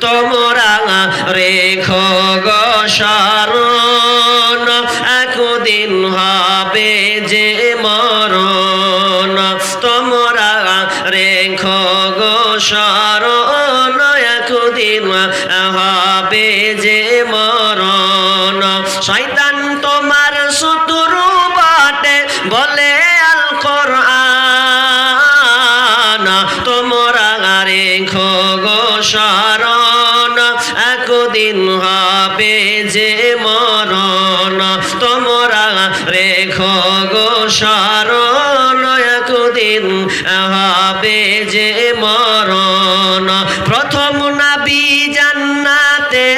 তোমরা রেখো একদিন হবে যে মরণ, তোমরা রেখো গো শরণ, একদিন হবে যে মরণ। প্রথম নাবি জান্নাতে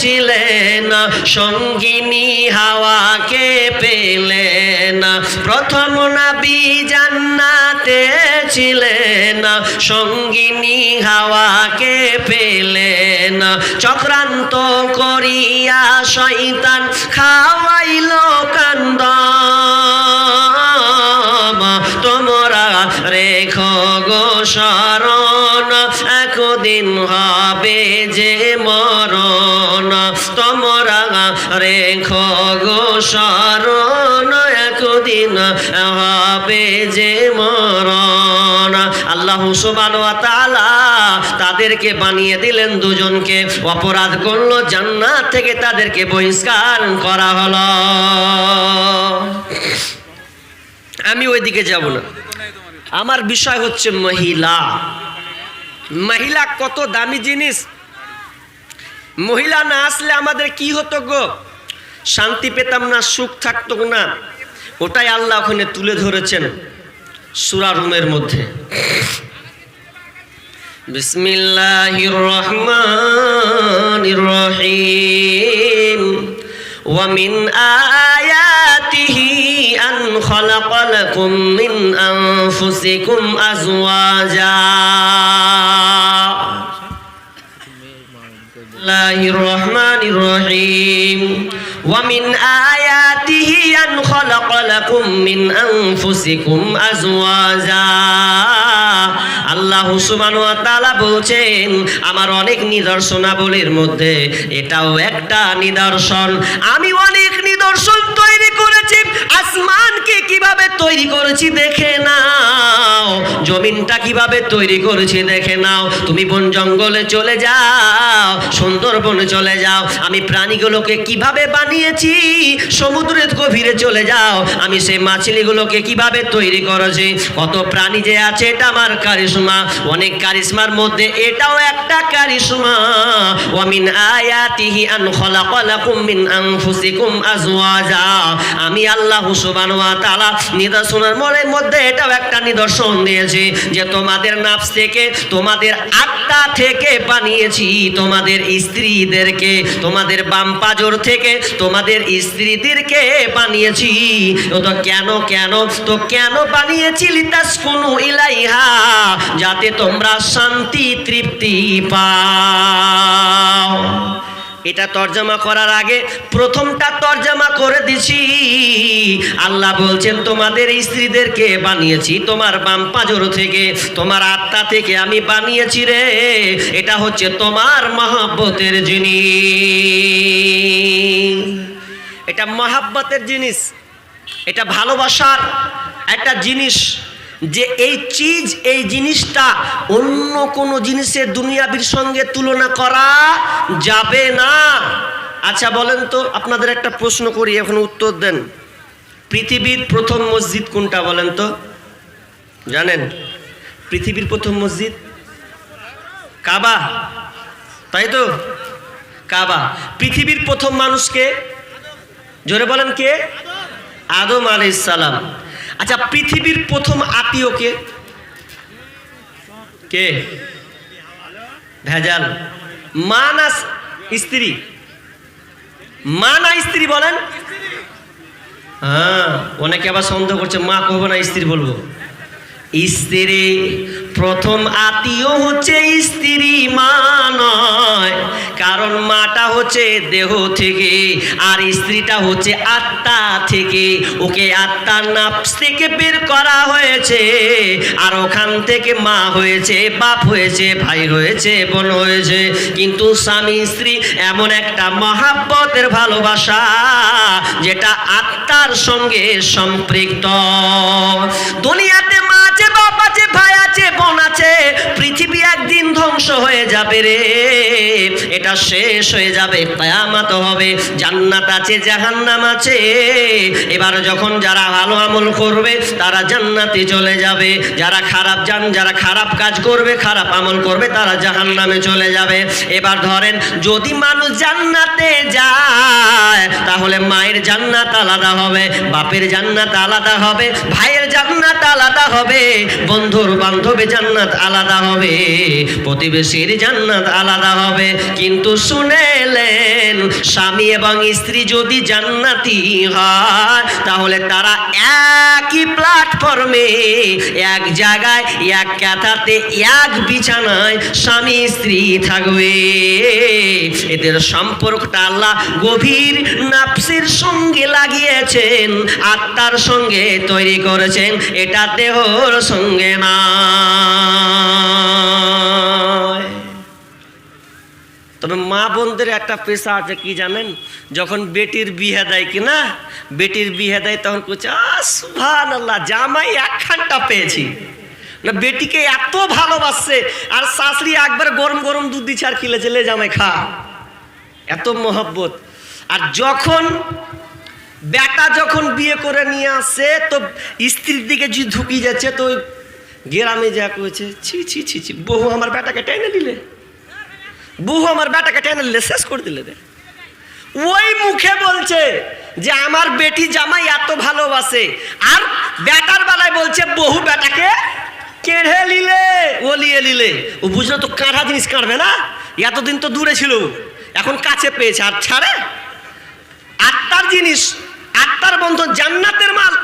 ছিলেন, সঙ্গিনী হাওয়াকে পেলেন। প্রথম নাবি জান্নাতে ছিলেন সঙ্গিনী হাওয়াকে পেলেন চক্রান্ত করিয়া শয়তান খাওয়াইল কান্দ। তোমরা রেখো গো শরণ, একদিন হবে যে মরণ। তোমরা রেখো গো শরণ, একদিন হবে যে মরণ। আল্লাহ সুবান তাদেরকে বানিয়ে দিলেন দুজনকে। অপরাধ করল, জান্নাত থেকে তাদেরকে বহিষ্কার করা হলো। আমি ওইদিকে যাব না। আমার বিষয় হচ্ছে মহিলা। মহিলা কত দামি জিনিস। মহিলা না আসলে আমাদের কি হতো গো? শান্তি পেতাম না, সুখ থাকতো না। ওটাই আল্লাহ ওখানে তুলে ধরেছেন সুরা রুমের মধ্যে। বিসমিল্লাহির রহমানির রহিম। ওয়া মিন আয়াতিহি আন খলাকালাকুম الله الرحمن الرحيم ومن آياته أن خلق لكم من أنفسكم أزواجا আল্লাহ সুবহান ওয়া তাআলা বলছেন আমার অনেক নিদর্শনাবলীর মধ্যে এটাও একটা নিদর্শন আমি অনেক নিদর্শন তৈরি করেছি? আসমানকে কীভাবে তৈরি করেছি দেখে নাও। জমিনটা কীভাবে তৈরি করেছি দেখে নাও। তুমি বন জঙ্গলে চলে যাও, সুন্দরবনে চলে যাও। আমি প্রাণীগুলোকে কীভাবে বানিয়েছি? সমুদ্রের গভীরে চলে যাও। আমি সেই মাছলিগুলোকে কীভাবে তৈরি করেছি? কত প্রাণী যে আছে এটা আমার কারিশমা। অনেক কারিশমার মধ্যে এটাও একটা কারিশমা। ওয়ামিন আয়াতিহি আন খলাকালাকুম মিন আনফুসিকুম আজওয়াজা। আমি আল্লাহ ওয়া তাআলা নিদর্শনের মনের মধ্যে এটাও একটা নিদর্শন দিয়েছি যে তোমাদের নাফস থেকে, তোমাদের আত্মা থেকে বানিয়েছি তোমাদের স্ত্রীদেরকে, তোমাদের বাম পাজর থেকে তোমাদের স্ত্রীদেরকে বানিয়েছি। তো কেন কেন? তো কেন বানিয়েছি? লিতাস কোনো ইলাইহা, যাতে তোমরা শান্তি তৃপ্তি পাও। এটা তর্জমা করার আগে প্রথমটা তর্জমা করে দিছি। আল্লাহ বলছেন, তোমাদের স্ত্রীদেরকে বানিয়েছি, তোমার বাম পাজর থেকে, তোমার আত্মা থেকে আমি বানিয়েছি রে। এটা হচ্ছে তোমার মহাব্বতের জিনিস। এটা মহাব্বতের জিনিস। এটা ভালোবাসার একটা জিনিস। যে এই চিজ, এই জিনিসটা অন্য কোনো জিনিসের দুনিয়াবির সঙ্গে তুলনা করা যাবে না। আচ্ছা বলেন তো, আপনাদের একটা প্রশ্ন করি, এখন উত্তর দেন। পৃথিবীর প্রথম মসজিদ কোনটা, বলেন তো? জানেন? পৃথিবীর প্রথম মসজিদ? কাবা। তাই তো? কাবা। পৃথিবীর প্রথম মানুষকে জোরে বলেন কে? আদম আলাইহিস সালাম। আচ্ছা পৃথিবীর প্রথম আত্মীয় কে? কে? ভেজাল। মা না স্ত্রী। মা না স্ত্রী বলেন? হ্যাঁ অনেকে আবার সন্দেহ করছে, মা কহবো না স্ত্রী বলব? স্ত্রী প্রথম আত্মীয় হচ্ছে স্ত্রী মা নয়। কারণ মাটা হচ্ছে দেহ থেকে, আর স্ত্রীটা হচ্ছে আত্মা থেকে। ওকে আত্মার নাফস থেকে বের করা হয়েছে, আর ওখান থেকে মা হয়েছে, বাপ হয়েছে, ভাই হয়েছে, বোন হয়েছে। কিন্তু স্বামী স্ত্রী এমন একটা মহাব্বতের ভালোবাসা, যেটা আত্মার সঙ্গে সম্পৃক্ত। দুনিয়াতে মা আছে, বাপ আছে, ভাই আছে বোন আছে, পৃথিবী একদিন ধ্বংস হয়ে যাবে রে। এটা শেষ হয়ে যাবে, কায়ামাত হবে, জান্নাত আছে, জাহান্নাম আছে। এবার যখন যারা ভালো আমল করবে, তারা জান্নাতে চলে যাবে। যারা খারাপ জান যারা খারাপ কাজ করবে, খারাপ আমল করবে, তারা জাহান্নামে চলে যাবে। এবার ধরেন, যদি মানুষ জান্নাতে যায়, তাহলে মায়ের জান্নাত আলাদা হবে, বাপের জান্নাত আলাদা হবে, ভাইয়ের জান্নাত আলাদা হবে। বন্ধুর বান্ধবের জান্নাত আলাদা হবে, প্রতিবেশীর জান্নাত আলাদা হবে। কিন্তু শুনেলেন, স্বামী এবং স্ত্রী যদি জান্নাতি হয়, তাহলে তারা একই প্ল্যাটফর্মে এক জায়গায়, এক ক্যাথাতে, এক বিছানায় স্বামী স্ত্রী থাকবে। এদের সম্পর্কটা আল্লাহ গভীর নাফসের সঙ্গে লাগিয়েছেন, আত্মার সঙ্গে তৈরি করেছেন, এটা দেহর সঙ্গে না। তবে মা বোনদের একটা পেশা আছে কি জানেন? যখন বেটির বিয়ে দেয় কি না, বেটির বিয়ে দেয় তখন সুভান আল্লাহ জামাই একখানটা পেয়েছি। না, বেটিকে এত ভালোবাসছে, আর শাশুড়ি একবার গরম গরম দুধ দিচ্ছে আর খিলে চেলে জামাই, খা। এত মহব্বত। আর যখন বেটা যখন বিয়ে করে নিয়ে আসে, তো স্ত্রীর দিকে যে ঢুকি যাচ্ছে, তো গ্রামে যা করেছে ছি ছি ছি ছি বহু আমার বেটাকে টেনে দিলে। বহু আমার বেটাকে টেনে দিলে, শেষ করে দিলে রে ওই মুখে বলছে যে আমার বেটি জামাই এত ভালোবাসে, আর বেটার বেলায় বলছে বহু বেটাকে কেড়ে নিলে। ওলিয়ে নিলে। ও বুঝলো তো কাঁড়া জিনিস কাটবে না? এতদিন তো দূরে ছিল। এখন কাছে পেয়েছে, আর ছাড়ে? আত্মার জিনিস, আত্মার বন্ধন, জান্নাতের মাল।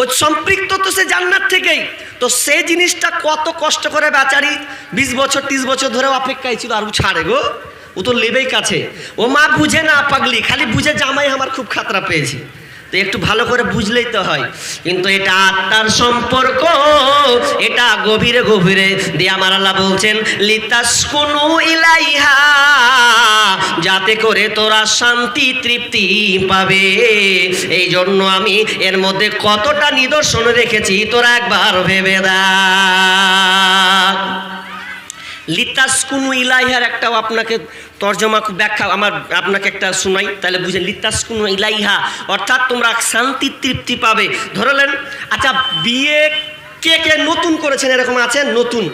ও সম্পৃক্ত তো সে জান্নাত থেকেই। তো সেই জিনিসটা কত কষ্ট করে বেচারি বিশ বছর, ত্রিশ বছর ধরে অপেক্ষায় ছিল, আর ছাড়ে গো। ও তো লেবেই কাছে। ও মা বুঝে না পাগলি, খালি বুঝে জামাই আমার খুব খাতরা পেয়েছে। তো একটু ভালো করে বুঝলেই তো হয়। কিন্তু এটা আত্মার সম্পর্ক, এটা গভীরে গভীরে দিয়ে আমার আল্লাহ বলছেন, লিতাসকুনু ইলাইহা যাতে করে তোরা শান্তি তৃপ্তি পাবে। এই জন্য আমি এর মধ্যে কতটা নিদর্শন রেখেছি, তোরা একবার ভেবে দেখ। লিতাসকুনু ইলাইহার একটাও আপনাকে তর্জমা ব্যাখ্যা, আমার আপনাকে একটা শোনাই, তাহলে বুঝেন, লিতাসকুনু ইলাইহা, অর্থাৎ তোমরা শান্তি তৃপ্তি পাবে। ধরলেন আচ্ছা বিয়ে কে কে নতুন করেছেন, এরকম আছেন? নতুন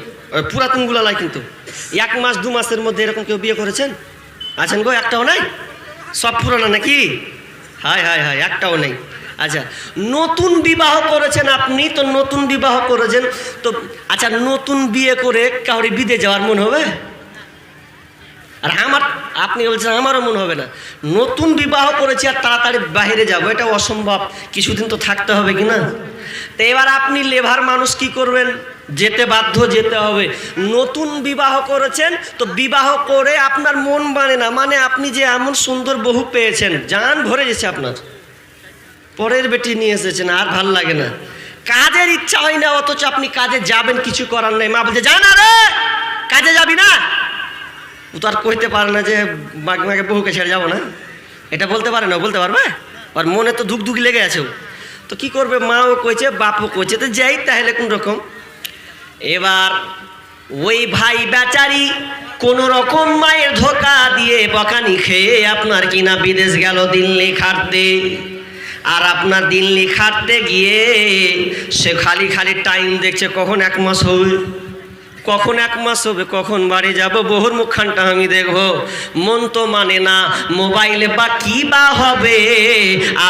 পুরাতনগুলো নয় কিন্তু। এক মাস, দু মাসের মধ্যে এরকম কেউ বিয়ে করেছেন? আছেন গো, একটাও নাই? সব পুরানো নাকি? হায় হায় হায়, একটাও নেই। আচ্ছা নতুন বিবাহ করেছেন আপনি, তো নতুন বিবাহ করেছেন, তো আচ্ছা নতুন বিয়ে করে কাউরি বিদে যাওয়ার মন হবে? আর আমার, আপনি বলছেন আমারও মন হবে না। নতুন বিবাহ করেছি আর তাড়াতাড়ি বাইরে যাব, এটা অসম্ভব, কিছুদিন তো থাকতে হবে কি না? তো এবার আপনি লেভার মানুষ কি করবেন? যেতে বাধ্য যেতে হবে। নতুন বিবাহ করেছেন, তো বিবাহ করে আপনার মন মানে না মানে আপনি যে এমন সুন্দর বহু পেয়েছেন, জান ভরে গেছে আপনার। পরের বেটি নিয়ে এসেছেন, আর ভালো লাগে না। কাজের ইচ্ছা হয় না, অথচ আপনি কাজে যাবেন, কিছু করার নেই। মা বলছে যা না রে, কাজে যাবি না? ও তো আর কইতে পারে না যে মাকে বহুকে ছেড়ে যাব না। এটা বলতে পারে না বলতে পারবে? আর মনে তো ধুক ধুক লেগে আছে তো কি করবে? মাও কইছে, বাপও কইছে, তো যাই তাহলে কোন রকম? এবার ওই ভাই বেচারি কোন রকম মায়ের ধোকা দিয়ে বকানি খেয়ে আপনার কিনা বিদেশ গেল দিল্লি খাটতে। আর আপনার দিন লেখাতে গিয়ে সে খালি খালি টাইম দেখছে কখন এক মাস হবে কখন এক মাস হবে, কখন বাড়ি যাব, বহুর মুখখানটা আমি দেখব। মন তো মানে না, মোবাইলে বা কি বা হবে?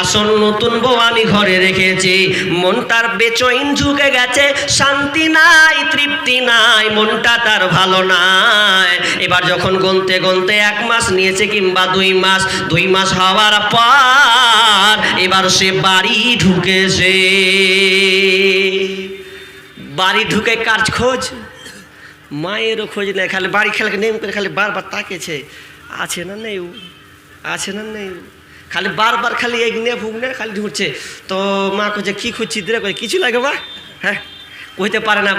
আসল নতুন বউ আমি ঘরে রেখেছি। মনটার বেচইন ঝুঁকে গেছে, শান্তি নাই, তৃপ্তি নাই, মনটা তার ভালো নাই। এবার যখন গনতে গনতে এক মাস নিয়েছে কিংবা দুই মাস দুই মাস হওয়ার পর এবার সে বাড়ি ঢুকেছে। বাড়ি ঢুকে কাজ খোঁজ। মায়েরও খোঁজ নেই খালি বাড়ি খেলাকে নেম করে খালি বারবার তাকেছে আছে না নেই? আছে না নেই? খালি বারবার খালি এগনে ভুগনে খালি ঢুকছে তো মা কইছে, কি খুঁজছি রে কই কিছু লাগে বা হ্যাঁ? কইতে পারে না।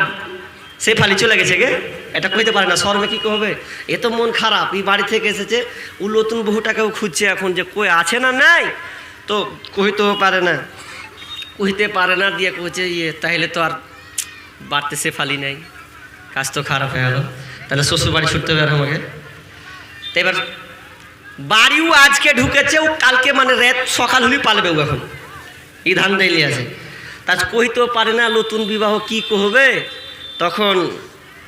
সে ফালি চলে গেছে গে। এটা কইতে পারে না, শর্মে কি হবে এ তো মন খারাপ। এই বাড়ি থেকে এসেছে, ও নতুন বহুটাকেও খুঁজছে এখন যে কই, আছে না নাই? তো কইতেও পারে না। কইতে পারে না, দিয়ে কইছে ইয়ে তাহলে তো আর বাড়তে সে ফালি নাই। কাজ তো খারাপ হয়ে গেল। তাহলে শ্বশুর বাড়ি ছুটতে হবে আর আমাকে। তো এবার বাড়িও আজকে ঢুকেছে, ও কালকে মানে রাত সকাল হলেই পালবে ও এখন। এই ধান দাইলি আছে। তার কইতেও পারে না, নতুন বিবাহ কি কহবে? তখন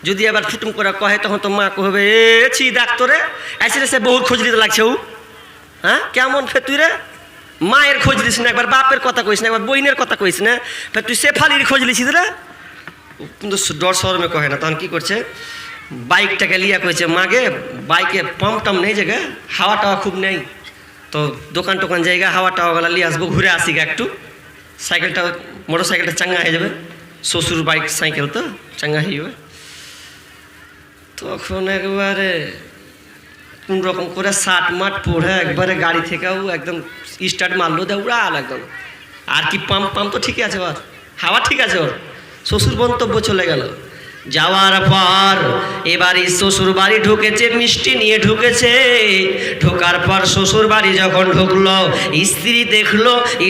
যদি আবার ফুটুম করে কহে, তখন তো মা কহবে, এ, ছি ডাক্তরে আসলে সে বহুত খোঁজ লাগছে ও। হ্যাঁ কেমন ফের তুই রে? মায়ের খোঁজ দিস না, একবার বাপের কথা কইস না, একবার বইনের কথা কইস না। ফের তুই শেফালির খোঁজ লিছিস রে? কিন্তু ডর শরমে কহে না। তখন কি করছে? বাইকটাকে লিয়া কইছে, মাগে, বাইকে পাম্প টাম নেই জায়গা, হাওয়া টাওয়া খুব নেই। তো দোকান টোকান জায়গা, হাওয়া টাওয়া গলা লিয়ে আসব, ঘুরে আসি গা একটু। সাইকেলটা মোটর সাইকেলটা চাঙ্গা হয়ে যাবে। শ্বশুর বাইক, সাইকেল তো, চাঙ্গা হয়ে যাবে। তখন একবারে কোন রকম করে সাট মাট পড়ে, একবারে গাড়ি থেকেও একদম স্টার্ট মারলো দেয় উড়াল একদম। আর কি পাম্প পাম্প তো ঠিকই আছে ওর হাওয়া ঠিক আছে ওর। শ্বশুর মন্তব্য চলে গেল। যাওয়ার পর এবারই শ্বশুর বাড়ি ঢুকেছে, মিষ্টি নিয়ে ঢুকেছে। ঢোকার পর শ্বশুর বাড়ি যখন ঢুকলো, স্ত্রী দেখল,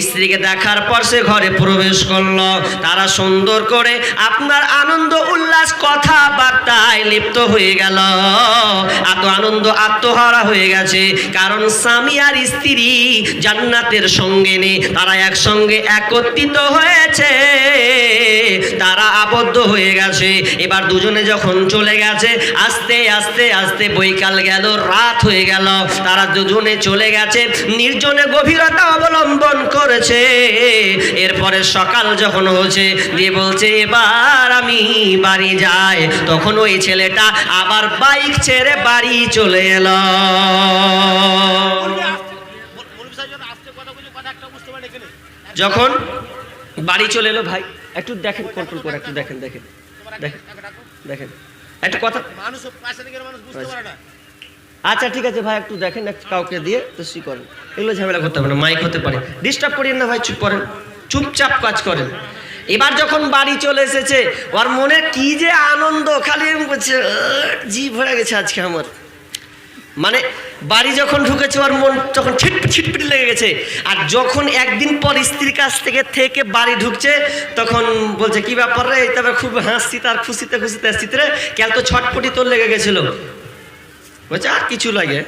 স্ত্রীকে দেখার পর সে ঘরে প্রবেশ করল। তারা সুন্দর করে আপনার আনন্দ উল্লাস কথাবার্তায় লিপ্ত হয়ে গেল। এত আনন্দ আত্মহারা হয়ে গেছে, কারণ স্বামী আর স্ত্রী জান্নাতের সঙ্গে নেই, তারা একসঙ্গে একত্রিত হয়েছে। তারা আবদ্ধ হয়ে গেছে। এবার দুজনে যখন চলে গেছে আস্তে আস্তে আস্তে বৈকাল গেল রাত হয়ে গেল। তারা দুজনে চলে গেছে নির্জনে গভীরতা অবলম্বন করেছে। এরপরে সকাল যখন হচ্ছে দিয়ে বলছে এবার আমি বাড়ি যাই। তখন ওই ছেলেটা আবার বাইক ছেড়ে বাড়ি চলে এলো। যখন বাড়ি চলে এলো ভাই একটু দেখেন কন্ট্রোল করে একটু দেখেন দেখেন। দেখেন। একটা কথা মানুষ মানুষ বুঝতে পারে না। আচ্ছা ঠিক আছে ভাই একটু দেখেন কাউকে দিয়ে তো সি করেন। এগুলো ঝামেলা করতে হবে না মাইক হতে পারে। ডিস্টার্ব করেন না ভাই চুপ করেন। চুপচাপ কাজ করেন। এবার যখন বাড়ি চলে এসেছে ওর মনে কি যে আনন্দ খালি জি ভরে গেছে আজকে আমার। মানে বাড়ি যখন ঢুকেছে, ওর মন তখন ছিটপিট ছিটপিট লেগে গেছে। আর যখন একদিন পর স্ত্রীর কাছ থেকে থেকে বাড়ি ঢুকছে, তখন বলছে, কি ব্যাপার রে? তবে খুব হাসছি, তার খুশিতে খুশিতে আসছি রে কেন তো ছটপটি তোর লেগে গেছিল। বলছে, আর কিছু লাগে।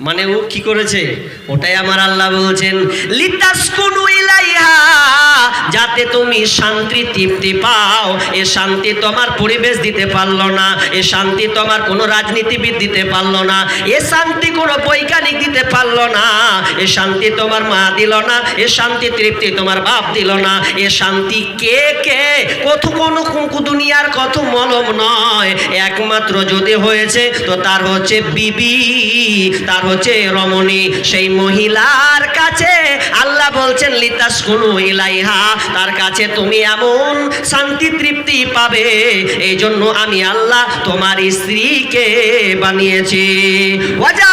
মানে ও কি করেছে? ওটাই আমার আল্লাহ বলছেন, লিতাসকুনু ইলাইহা যাতে তুমি শান্তি তৃপ্তি পাও। এ শান্তি তোমার পরিবেশ দিতে পারল না। এ শান্তি তোমার কোনো রাজনীতিবিদ দিতে পারল না। এ শান্তি কোনো বৈজ্ঞানিক দিতে পারল না। এ শান্তি তোমার মা দিল না। এ শান্তি তৃপ্তি তোমার বাপ দিল না। এ শান্তি কে কে? কত কোনো দুনিয়ার কত মলম নয়। একমাত্র যদি হয়েছে, তো তার হচ্ছে বিবি। তার হচ্ছে রমণী। সেই মহিলার কাছে আল্লাহ বলছেন লিতাস কোনো ইলাইহা তার কাছে তুমি এমন শান্তি তৃপ্তি পাবে এই জন্য আমি আল্লাহ তোমার স্ত্রীকে বানিয়েছি। ওয়াজা